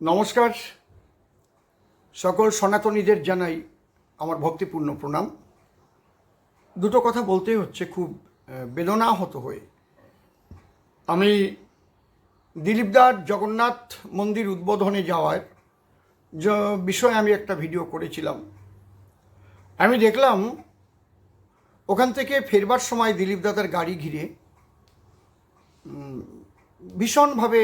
নমস্কার। সকল সনাতনীদের জানাই আমার ভক্তিপূর্ণ প্রণাম। দুটো কথা বলতেই হচ্ছে খুব বেদনাহত হয়ে। আমি দিলীপদার জগন্নাথ মন্দির উদ্বোধনে যাওয়ার বিষয়ে আমি একটা ভিডিও করেছিলাম, আমি দেখলাম ওখান থেকে ফেরবার সময় দিলীপ দাদার গাড়ি ঘিরে ভীষণভাবে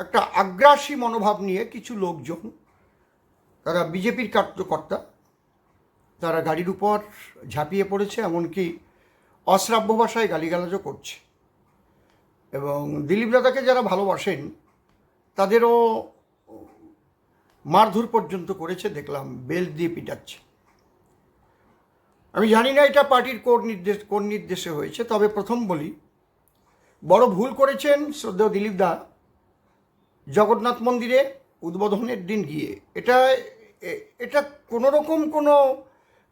একটা আগ্রাসী মনোভাব নিয়ে কিছু লোকজন, তারা বিজেপির কার্যকর্তা, তারা গাড়ির উপর ঝাঁপিয়ে পড়েছে, এমনকি অশ্রাব্য ভাষায় গালিগালাজও করছে। এবং দিলীপ দাদাকে যারা ভালোবাসেন, তাদেরও মারধর পর্যন্ত করেছে, দেখলাম বেল দিয়ে পিটাচ্ছে। আমি জানি না এটা পার্টির কোন নির্দেশ, কোন নির্দেশে হয়েছে, তবে প্রথম বলি, বড় ভুল করেছেন শ্রদ্ধেয় দিলীপ দা জগন্নাথ মন্দিরে উদ্বোধনের দিন গিয়ে। এটা এটা কোনো রকম কোনো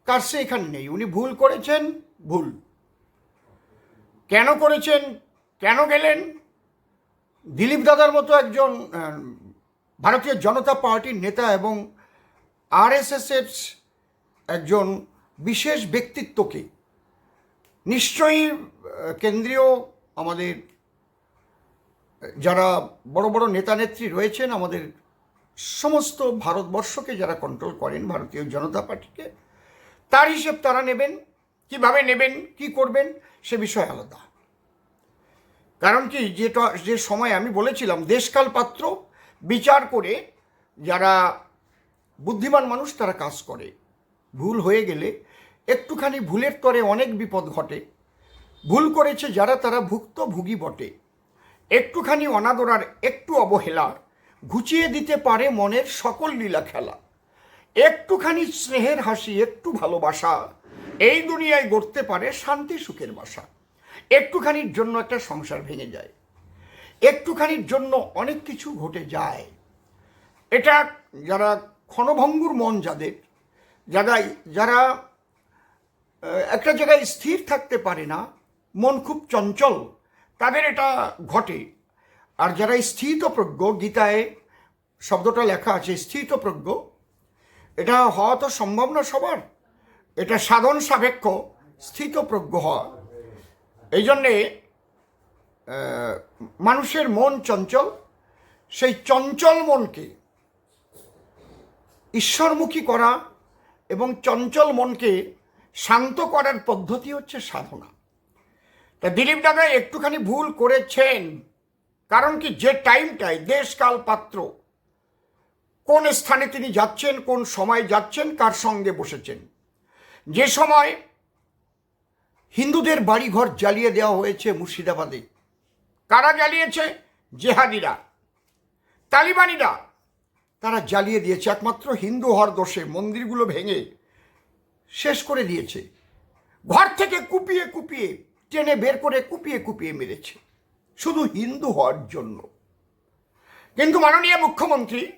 কার্সে এখানে নেই। উনি ভুল করেছেন, ভুল। কেন করেছেন, কেন গেলেন? দিলীপ দাদার মতো একজন ভারতীয় জনতা পার্টির নেতা এবং আরএসএসের একজন বিশেষ ব্যক্তিত্বকে নিশ্চয়ই কেন্দ্রীয় আমাদের যারা বড় বড় নেতা নেত্রী রয়েছেন, আমাদের সমস্ত ভারতবর্ষকে যারা কন্ট্রোল করেন, ভারতীয় জনতা পার্টিকে, তার হিসেব তারা নেবেন, কীভাবে নেবেন, কি করবেন, সে বিষয় আলাদা। কারণ কি, যেটা, যে সময় আমি বলেছিলাম, দেশকাল পাত্র, বিচার করে যারা বুদ্ধিমান মানুষ, তারা কাজ করে। ভুল হয়ে গেলে একটুখানি ভুলের তরে অনেক বিপদ ঘটে। ভুল করেছে যারা, তারা ভুক্তভোগী বটে। একটুখানি অনাদরার একটু অবহেলা। ঘুচিয়ে দিতে পারে মনের সকল লীলা খেলা। একটুখানি স্নেহের হাসি, একটু ভালোবাসা। এই দুনিয়ায় গড়তে পারে শান্তি, সুখের বাসা। একটুখানির জন্য একটা সংসার ভেঙে যায়। একটুখানির জন্য অনেক কিছু ঘটে যায়। এটা যারা ক্ষণভঙ্গুর মন যাদের, যারা যারা একটা জায়গায় স্থির থাকতে পারে না, মন খুব চঞ্চল। তাদের এটা ঘটে। আর যারা স্থিতপ্রজ্ঞ, গীতায় শব্দটা লেখা আছে, স্থিতপ্রজ্ঞ, এটা হওয়া তো সম্ভব না সবার। এটা সাধন সাপেক্ষ, স্থিতপ্রজ্ঞ হওয়া। এই জন্যে মানুষের মন চঞ্চল, সেই চঞ্চল মনকে ঈশ্বরমুখী করা এবং চঞ্চল মনকে শান্ত করার পদ্ধতি হচ্ছে সাধনা। তা দিলীপ দাদা একটুখানি ভুল করেছেন। কারণ কি যে টাইমটায় দেশকাল পাত্র। কোন স্থানে তিনি যাচ্ছেন, কোন সময় যাচ্ছেন, কার সঙ্গে বসেছেন। যে সময় হিন্দুদের বাড়িঘর জ্বালিয়ে দেওয়া হয়েছে মুর্শিদাবাদে। কারা জ্বালিয়েছে? জেহাদিরা। তালিবানিরা। তারা জ্বালিয়ে দিয়েছে, একমাত্র হিন্দু হওয়ার দোষে মন্দিরগুলো ভেঙে শেষ করে দিয়েছে। ঘর থেকে কুপিয়ে কুপিয়ে টেনে বের করে কুপিয়ে কুপিয়ে মেরেছে। শুধু হিন্দু হওয়ার জন্য। কিন্তু মাননীয় মুখ্যমন্ত্রী,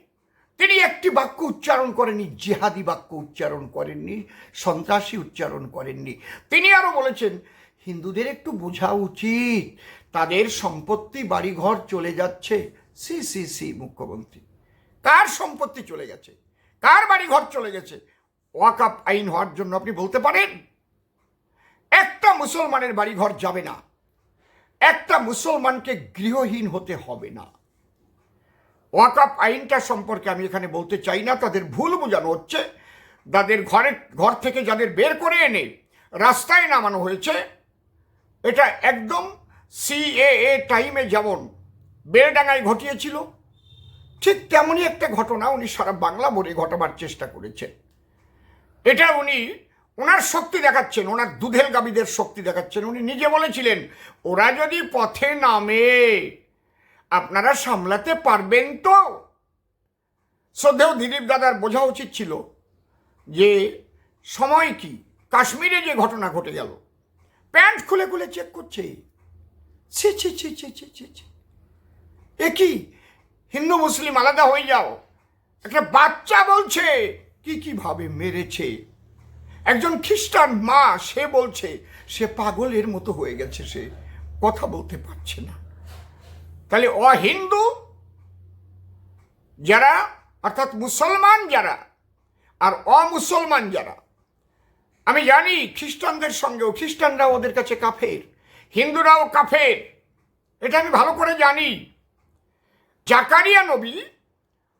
তিনি একটি বাক্য উচ্চারণ করেননি, জেহাদি বাক্য উচ্চারণ করেননি, সন্ত্রাসী উচ্চারণ করেননি। তিনি আরও বলেছেন, হিন্দুদের একটু বোঝা উচিত, তাদের সম্পত্তি বাড়িঘর চলে যাচ্ছে। সি সি সি, মুখ্যমন্ত্রী। কার সম্পত্তি চলে গেছে? কার বাড়িঘর চলে গেছে? ওয়াকাপ আইন হওয়ার জন্য আপনি বলতে পারেন? একটা মুসলমানের বাড়িঘর যাবে না। একটা মুসলমানকে গৃহহীন হতে হবে না। ওয়াকাপ আইনটা সম্পর্কে আমি এখানে বলতে চাই না, তাদের ভুল বোঝানো হচ্ছে। তাদের ঘরে, ঘর থেকে যাদের বের করে এনে রাস্তায় নামানো হয়েছে, এটা একদম সিএএ টাইমে যেমন বেলডাঙ্গায় ঘটিয়েছিল, ঠিক তেমনই একটা ঘটনা উনি সারা বাংলা বলে ঘটাবার চেষ্টা করেছেন। এটা উনি ওনার শক্তি দেখাচ্ছেন, ওনার দুধেল গাবিদের শক্তি দেখাচ্ছেন। উনি নিজে বলেছিলেন, ওরা যদি পথে নামে, আপনারা সামলাতে পারবেন তো? শ্রদ্ধেয় দিলীপ দাদার বোঝা উচিত ছিল যে, সময় কি? কাশ্মীরে যে ঘটনা ঘটে গেল, প্যান্ট খুলে খুলে চেক করছে। ছি ছি ছি ছি ছি ছি ছি। এ কি? হিন্দু, মুসলিম আলাদা হয়ে যাও। একটা বাচ্চা বলছে, কি কীভাবে মেরেছে? একজন খ্রিস্টান মা, সে বলছে, সে পাগলের মতো হয়ে গেছে সে, কথা বলতে পারছে না। তাহলে অহিন্দু যারা, অর্থাৎ মুসলমান যারা আর অমুসলমান যারা, আমি জানি খ্রিস্টানদের সঙ্গেও খ্রিস্টানরা ওদের কাছে কাফের, হিন্দুরাও কাফের, এটা আমি ভালো করে জানি। জাকারিয়া নবী,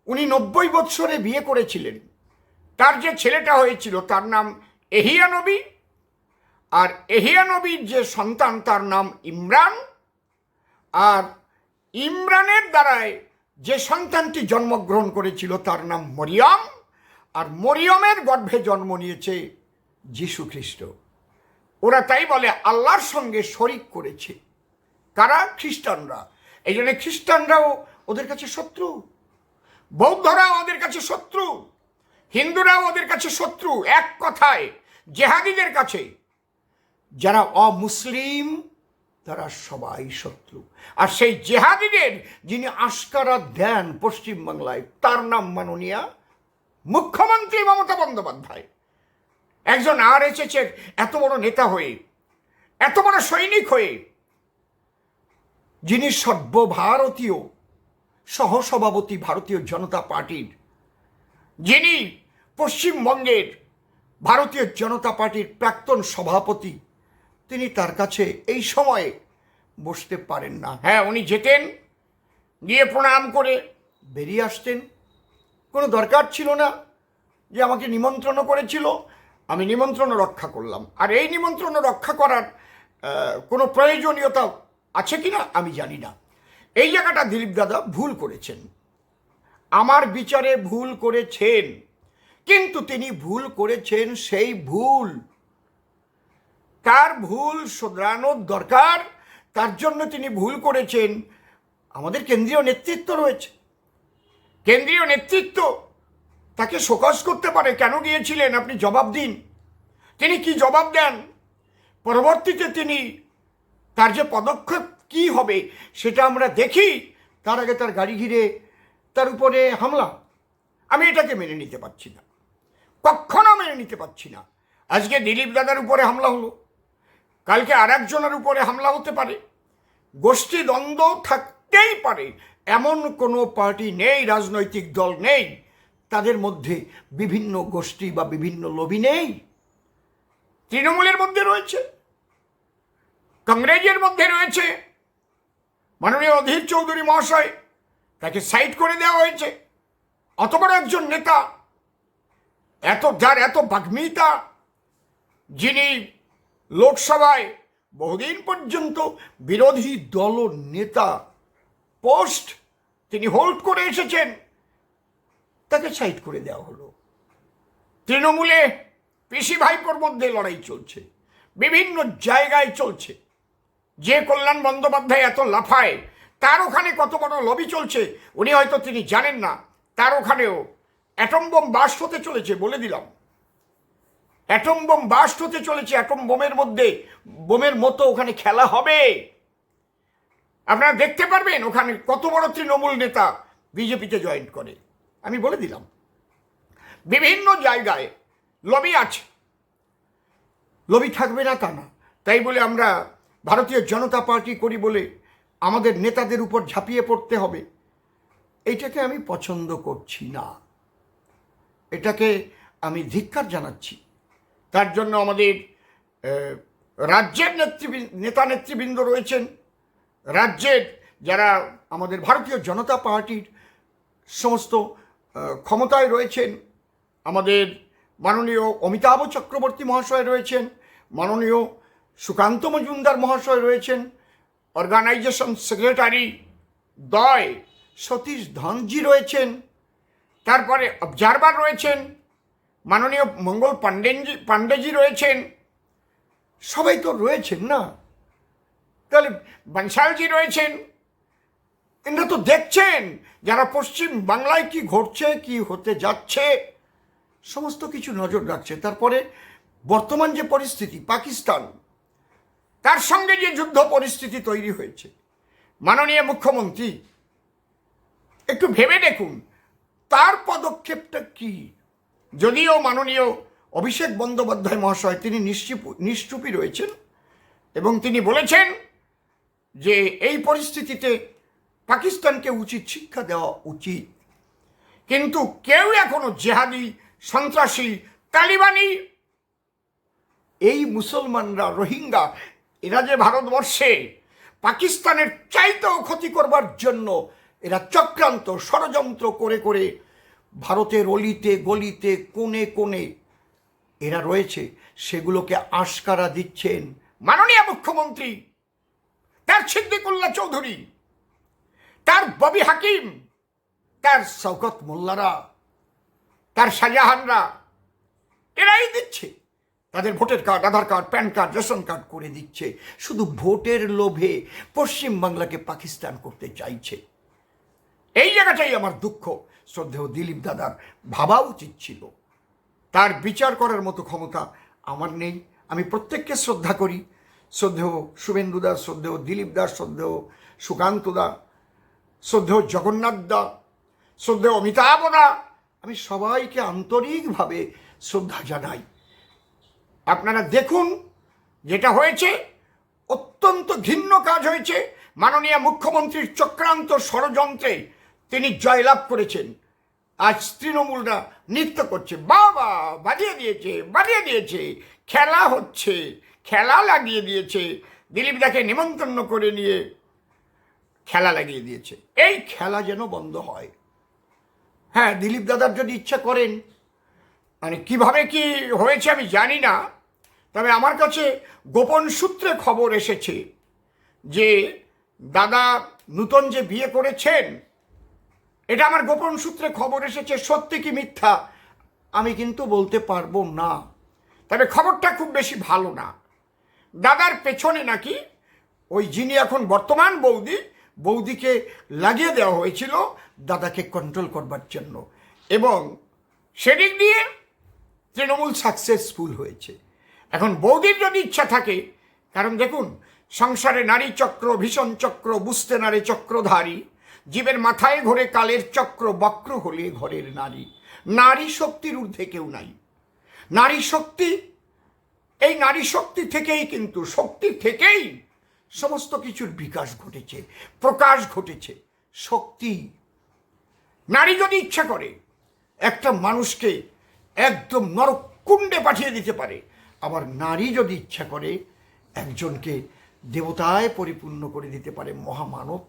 উনি নব্বই বৎসরে বিয়ে করেছিলেন। তার যে ছেলেটা হয়েছিল, তার নাম এহিয়া নবী আর এহিয়া নবীর যে সন্তান, তার নাম ইমরান। আর ইমরানের দ্বারায় যে সন্তানটি জন্মগ্রহণ করেছিল, তার নাম মরিয়ম। আর মরিয়মের গর্ভে জন্ম নিয়েছে যীশু খ্রিস্ট। ওরা তাই বলে, আল্লাহর সঙ্গে শরিক করেছে। কারা? খ্রিস্টানরা। এই জন্য খ্রিস্টানরাও ওদের কাছে শত্রু। বৌদ্ধরাও ওদের কাছে শত্রু। হিন্দুরাও ওদের কাছে শত্রু, এক কথায়, জেহাদিদের কাছে। যারা অমুসলিম, তারা সবাই শত্রু। আর সেই জেহাদিদের যিনি আস্কারা দেন পশ্চিমবাংলায়, তার নাম মাননীয়া মুখ্যমন্ত্রী মমতা বন্দ্যোপাধ্যায়। একজন আর এসেছে এত বড় নেতা হয়ে, এত বড় সৈনিক হয়ে, যিনি সর্বভারতীয়, সহসভাপতি ভারতীয় জনতা পার্টির যিনি পশ্চিমবঙ্গের ভারতীয় জনতা পার্টির প্রাক্তন সভাপতি, তিনি তার কাছে এই সময়ে বসতে পারেন না। হ্যাঁ উনি যেতেন, গিয়ে প্রণাম করে বেরিয়ে আসতেন। কোনো দরকার ছিল না যে আমাকে নিমন্ত্রণ করেছিল, আমি নিমন্ত্রণ রক্ষা করলাম। আর এই নিমন্ত্রণ রক্ষা করার কোনো প্রয়োজনীয়তা আছে কি না আমি জানি না। এই জায়গাটা দিলীপ দাদা ভুল করেছেন। আমার বিচারে ভুল করেছেন। কিন্তু তিনি ভুল করেছেন সেই ভুল। তার ভুল শোধরানোর দরকার, তার জন্য তিনি ভুল করেছেন। আমাদের কেন্দ্রীয় নেতৃত্ব রয়েছে। কেন্দ্রীয় নেতৃত্ব তাকে শোকস করতে পারে, কেন গিয়েছিলেন? আপনি জবাব দিন। তিনি কি জবাব দেন? পরবর্তীতে তিনি তার যে পদক্ষেপ কি হবে, সেটা আমরা দেখি। তার আগে তার গাড়ি ঘিরে তার উপরে হামলা। আমি এটাকে মেনে নিতে পারছি না। কখনো মেনে নিতে পারছি না। আজকে দিলীপ দাদার উপরে হামলা হলো। কালকে আর একজনের উপরে হামলা হতে পারে। গোষ্ঠী দ্বন্দ্ব থাকতেই পারে। এমন কোনো পার্টি নেই, রাজনৈতিক দল নেই। তাদের মধ্যে বিভিন্ন গোষ্ঠী বা বিভিন্ন লবি নেই। তৃণমূলের মধ্যে রয়েছে। কংগ্রেসের মধ্যে রয়েছে। মাননীয় অধীর চৌধুরী মহাশয় তাকে সাইড করে দেওয়া হয়েছে। অত বড় একজন নেতা, এত যার এত বাগ্মিতা, যিনি লোকসভায় বহুদিন পর্যন্ত বিরোধী দল নেতা পোস্ট তিনি হোল্ড করে এসেছেন, তাকে সাইড করে দেওয়া হলো। তৃণমূলে পিসি ভাইপোর মধ্যে লড়াই চলছে, বিভিন্ন জায়গায় চলছে। যে কল্যাণ বন্দ্যোপাধ্যায় এত লাফায় তার ওখানে কত বড় লবি চলছে, উনি হয়তো তিনি জানেন না। তার ওখানেও অ্যাটম বোম বাস্ট হতে চলেছে বলে দিলাম। অ্যাটম বোম বাস্ট হতে চলেছে, অ্যাটম বোমের মধ্যে, বোমের মতো ওখানে খেলা হবে। আপনারা দেখতে পারবেন ওখানে কত বড় তৃণমূল নেতা বিজেপিতে জয়েন করে। আমি বলে দিলাম। বিভিন্ন জায়গায় লবি আছে। লবি থাকবে না তা না। তাই বলে আমরা ভারতীয় জনতা পার্টি করি বলে আমাদের নেতাদের উপর ঝাঁপিয়ে পড়তে হবে। এইটাকে আমি পছন্দ করছি না। এটাকে আমি ধিক্কার জানাচ্ছি। তার জন্য আমাদের রাজ্যের নেতৃবৃন্দ নেতা নেতৃবৃন্দ রয়েছেন। রাজ্যের যারা আমাদের ভারতীয় জনতা পার্টির সমস্ত ক্ষমতায় রয়েছেন, আমাদের মাননীয় অমিতাভ চক্রবর্তী মহাশয় রয়েছেন, মাননীয় সুকান্ত মজুমদার মহাশয় রয়েছেন অর্গানাইজেশন সেক্রেটারি দয় সতীশ ধনজি রয়েছেন, তারপরে অবজারভার রয়েছেন, মাননীয় মঙ্গল পাণ্ডেনজি, পাণ্ডেজি রয়েছেন, সবাই তো রয়েছেন না। তাহলে বনশালজি রয়েছেন, এরা তো দেখছেন যারা পশ্চিম বাংলায় কি ঘটছে, কি হতে যাচ্ছে, সমস্ত কিছু নজর রাখছে। তারপরে বর্তমান যে পরিস্থিতি, পাকিস্তান তার সঙ্গে যে যুদ্ধ পরিস্থিতি তৈরি হয়েছে। মাননীয় মুখ্যমন্ত্রী, একটু ভেবে দেখুন, তার পদক্ষেপটা কি? যদিও মাননীয় অভিষেক বন্দ্যোপাধ্যায় মহাশয়, তিনি নিশ্চিপ, নিশ্চুপই রয়েছেন এবং তিনি বলেছেন যে এই পরিস্থিতিতে পাকিস্তানকে উচিত শিক্ষা দেওয়া উচিত। কিন্তু কেউ এখনও জেহাদি, সন্ত্রাসী, তালিবানি, এই মুসলমানরা, রোহিঙ্গা এরা যে ভারতবর্ষে পাকিস্তানের চাইতেও ক্ষতি করবার জন্য এরা চক্রান্ত ষড়যন্ত্র করে করে ভারতের অলিতে, গলিতে, কোণে কোণে এরা রয়েছে, সেগুলোকে আশকারা দিচ্ছেন মাননীয় মুখ্যমন্ত্রী, তার সিদ্দিকুল্লা চৌধুরী, তার ববি হাকিম, তার শওকত মোল্লারা, তার শাহজাহানরা, এরাই দিচ্ছে। তাদের ভোটের card Aadhaar card PAN card ration card করে দিচ্ছে। শুধু ভোটের লোভে পশ্চিম বাংলাকে পাকিস্তান করতে চাইছে। এই জায়গাটাই আমার দুঃখ। শ্রদ্ধেয় দিলীপ দাদার ভাবা উচিত ছিল। তার বিচার করার মতো ক্ষমতা আমার নেই। আমি প্রত্যেককে শ্রদ্ধা করি। শ্রদ্ধেয় শুভেন্দু দাস শ্রদ্ধেয় দিলীপ দাস শ্রদ্ধেয় সুকান্ত দা, শ্রদ্ধেয় জগন্নাথ দা, শ্রদ্ধেয় অমিতাভ দা। আমি সবাইকে আন্তরিকভাবে শ্রদ্ধা জানাই। আপনারা দেখুন যেটা হয়েছে, অত্যন্ত ঘিন্ন কাজ হয়েছে। মাননীয় মুখ্যমন্ত্রীর চক্রান্ত ষড়যন্ত্রে তিনি জয়লাভ করেছেন। আজ তৃণমূলরা নৃত্য করছে, বাবা, বাজিয়ে দিয়েছে বাজিয়ে দিয়েছে, খেলা হচ্ছে, খেলা লাগিয়ে দিয়েছে। দিলীপ দাকে নিমন্ত্রণ করে নিয়ে খেলা লাগিয়ে দিয়েছে। এই খেলা যেন বন্ধ হয়। হ্যাঁ দিলীপ দাদার যদি ইচ্ছা করেন মানে কীভাবে কি হয়েছে আমি জানি না তবে আমার কাছে গোপন সূত্রে খবর এসেছে যে দাদা নূতন যে বিয়ে করেছেন, এটা আমার গোপন সূত্রে খবর এসেছে, সত্যি কি মিথ্যা আমি কিন্তু বলতে পারব না। তবে খবরটা খুব বেশি ভালো না। দাদার পেছনে নাকি ওই যিনি এখন বর্তমান বৌদি, বৌদিকে লাগিয়ে দেওয়া হয়েছিল দাদাকে কন্ট্রোল করবার জন্য। এবং সেদিক দিয়ে তৃণমূল সাকসেসফুল হয়েছে। এখন বৌদির যদি ইচ্ছা থাকে। কারণ দেখুন, সংসারে নারী চক্র, ভীষণ চক্র, বুঝতে নারী চক্রধারী। জীবের মাথায় ঘোরে কালের চক্র, বক্র হলে ঘরের নারী। নারী শক্তির ঊর্ধ্বে কেউ নাই। নারী শক্তি, এই নারী শক্তি থেকেই কিন্তু, শক্তি থেকেই সমস্ত কিছুর বিকাশ ঘটেছে, প্রকাশ ঘটেছে। শক্তি। নারী যদি ইচ্ছা করে, একটা মানুষকে একদম নরকুণ্ডে পাঠিয়ে দিতে পারে। আবার নারী যদি ইচ্ছা করে, একজনকে দেবতায় পরিপূর্ণ করে দিতে পারে, মহামানব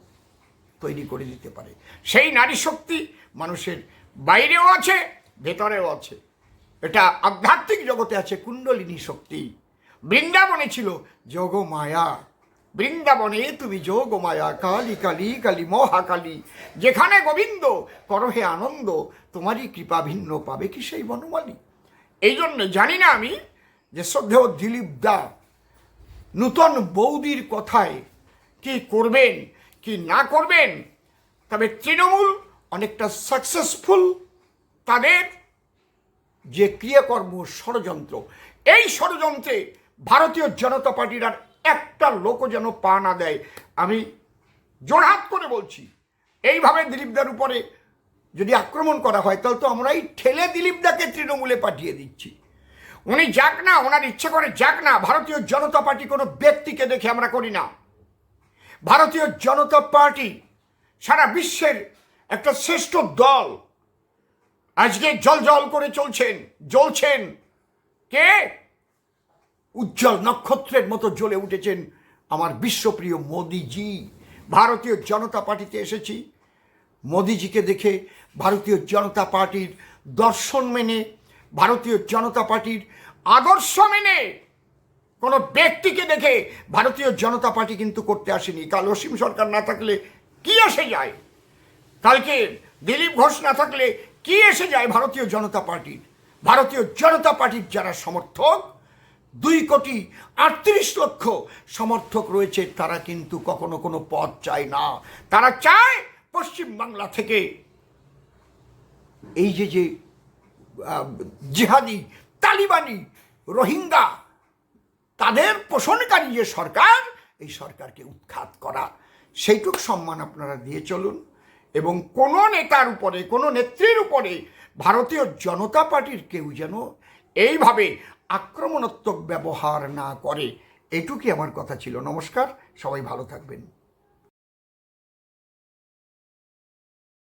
তৈরি করে দিতে পারে। সেই নারী শক্তি মানুষের বাইরেও আছে, ভেতরেও আছে। এটা আধ্যাত্মিক জগতে আছে, কুণ্ডলিনী শক্তি। বৃন্দাবনে ছিল যোগ মায়া বৃন্দাবনে তুমি যোগ মায়া কালী কালী কালী, মহাকালী। যেখানে গোবিন্দ করহে আনন্দ, তোমারই কৃপা ভিন্ন পাবে কি সেই বনমালী? এই জন্য জানি না আমি যে শ্রদ্ধেয় দিলীপ দা নূতন বৌদির কথায় কি করবেন, কি না করবেন, তবে তৃণমূল অনেকটা সাকসেসফুল তাদের যে ক্রিয়াকর্ম ষড়যন্ত্র। এই ষড়যন্ত্রে ভারতীয় জনতা পার্টির আর একটা লোকও যেন পা না দেয়, আমি জোরহাত করে বলছি। এইভাবে দিলীপদার উপরে যদি আক্রমণ করা হয়, তাহলে তো আমরাই ঠেলে দিলীপদাকে তৃণমূলে পাঠিয়ে দিচ্ছি। উনি যাক না, ওনার ইচ্ছে করে যাক না, ভারতীয় জনতা পার্টি কোনো ব্যক্তিকে দেখে আমরা করি না। ভারতীয় জনতা পার্টি সারা বিশ্বের একটা শ্রেষ্ঠ দল। আজকে জল জল করে চলছেন, জ্বলছেন। কে? উজ্জ্বল নক্ষত্রের মতো জ্বলে উঠেছেন আমার বিশ্বপ্রিয় মোদিজি। ভারতীয় জনতা পার্টিতে এসেছি। মোদিজিকে দেখে ভারতীয় জনতা পার্টির দর্শন মেনে ভারতীয় জনতা পার্টির আদর্শ মেনে কোনো ব্যক্তিকে দেখে ভারতীয় জনতা পার্টি কিন্তু করতে আসেনি। কাল অসীম সরকার না থাকলে কি এসে যায়? কালকে দিলীপ ঘোষ না থাকলে কি এসে যায় ভারতীয় জনতা পার্টির? ভারতীয় জনতা পার্টির যারা সমর্থক, দুই কোটি আটত্রিশ লক্ষ সমর্থক রয়েছে, তারা কিন্তু কখনো কোনো পদ চায় না। তারা চায় পশ্চিমবাংলা থেকে। এই যে যে জিহাদি, তালিবানি, রোহিঙ্গা, তাদের পোষণকারী যে সরকার, এই সরকারকে উৎখাত করা। সেইটুক সম্মান আপনারা দিয়ে চলুন। এবং কোনো নেতার উপরে, কোনো নেত্রীর উপরে ভারতীয় জনতা পার্টির কেউ যেন এইভাবে আক্রমণাত্মক ব্যবহার না করে, এটুকুই আমার কথা ছিল। নমস্কার, সবাই ভালো থাকবেন।